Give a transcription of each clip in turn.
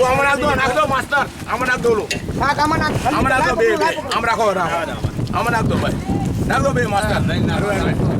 હમણાં દો નાખ માસ્તર હમણાં દો હા આમાં નાખ હમણાં દો બે બે આમ રાખો રાખો હમણાં નાખ ભાઈ નાખ દો બે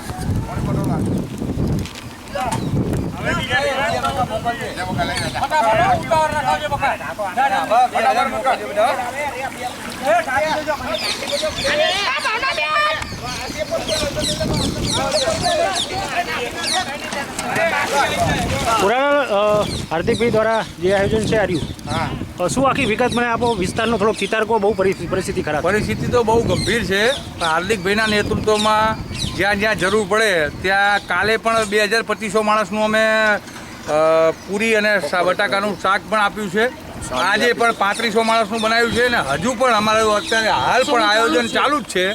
પુરાણા હાર્દિકભાઈ દ્વારા જે આયોજન છે આર્યું. શું આખી વિગત મને આપો? વિસ્તારનો થોડોક ચિતારકો બહુ પરિસ્થિતિ ખરાબ પરિસ્થિતિ તો બહુ ગંભીર છે પણ હાર્દિકભાઈના નેતૃત્વમાં જ્યાં જ્યાં જરૂર પડે ત્યાં કાલે પણ બે હજાર પચીસો માણસનું અમે પૂરી અને બટાકાનું શાક પણ આપ્યું છે. આજે પણ પાંત્રીસો માણસનું બનાવ્યું છે અને હજુ પણ અમારું અત્યારે હાલ પણ આયોજન ચાલુ જ છે.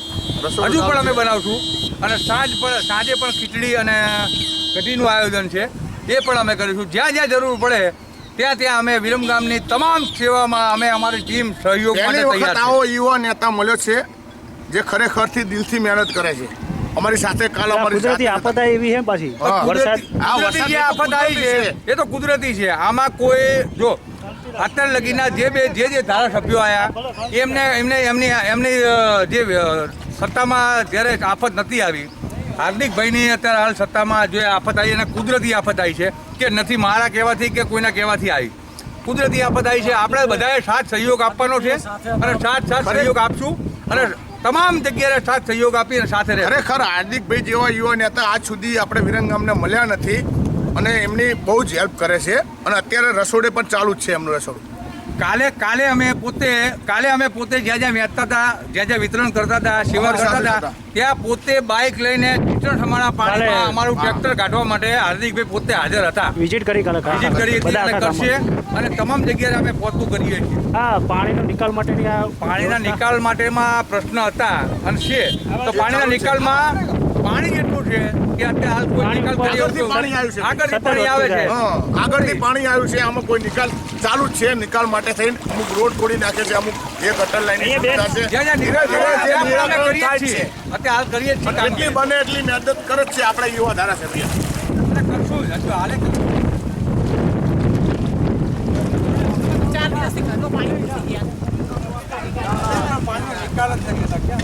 હજુ પણ અમે બનાવશું. અને સાંજ પણ સાંજે પણ ખીચડી અને કઢીનું આયોજન છે. એ પણ અમે કરીશું. જ્યાં જ્યાં જરૂર પડે ત્યાં ત્યાં અમે વિરમગામની તમામ સેવામાં અમે અમારી ટીમ સહયોગ માટે તૈયાર છે. આવો યુવા નેતા મળ્યો છે જે ખરેખરથી દિલથી મહેનત કરે છે. અમારી સાથે કાલ અમારી કુદરતી સાથે આપત આવી એવી છે પાછી વરસાદ આ કુદરતી જે આફત આવી છે. એ તો કુદરતી છે. આમાં કોઈ જો અત્યાર લગીના જે બે જે જે ધારાસભ્યો આવ્યા એમને એમને એમની એમની જે સત્તામાં જ્યારે આફત નથી આવી હાર્દિકભાઈની અત્યારે હાલ સત્તામાં જે આફત આવી એને કુદરતી આફત આવી છે કે નથી મારા કહેવાથી કે કોઈના કહેવાથી આવી. કુદરતી આફત આવી છે. આપણે બધાએ સાથ સહયોગ આપવાનો છે અને સાથ સાથ સહયોગ આપશું અને તમામ જગ્યાએ સાથ સહયોગ આપીને સાથે રહે. ખરેખર હાર્દિકભાઈ જેવા યુવા નેતા આજ સુધી આપણે વિરંગામને મળ્યા નથી અને એમની બહુ જ હેલ્પ કરે છે. અને અત્યારે રસોડે પણ ચાલુ જ છે એમનું રસોડું. કાલે કાલે અમે પોતે કાલે અમે પોતે જ્યાં જ્યાં વેચતા હતા જ્યાં જ્યાં વિતરણ કરતા હતા સેવા કરતા હતા ત્યાં પોતે બાઇક લઈને કિચન સમાણા પાણીમાં અમારું ટ્રેક્ટર કાઢવા માટે હાર્દિકભાઈ પોતે હાજર હતા. વિઝિટ કરી કાલે વિઝિટ કરી હતી અને કરશે અને તમામ જગ્યાએ અમે પહોંચતું કરીએ છીએ. હા પાણીનો નિકાલ માટેની પાણીના નિકાલ માટેમાં પ્રશ્ન હતા. અને છે. તો પાણીના નિકાલમાં પાણી છે કે અત્યારે કોઈ પાણી નિકાલ કરી આગળથી પાણી આવ્યું છે. આગળથી પાણી આવે છે. આગળથી પાણી આવ્યું છે. આમાં કોઈ નિકાલ ચાલુ જ છે. નિકાલ માટે થઈને અમુક રોડ તોડી નાખે છે. અમુક એ ગટર લાઈન જ. અત્યારે હાલ કરીએ જ છીએ એટલી બને એટલી મહેનત કરે છે આપણા યુવા ધારાસભ્ય. કરશું. હાલે કરશું. ચાર દિવસથી ઘરનું પાણી ઘૂસી ગયા. પાણીનો નિકાલ જ નથી થતો.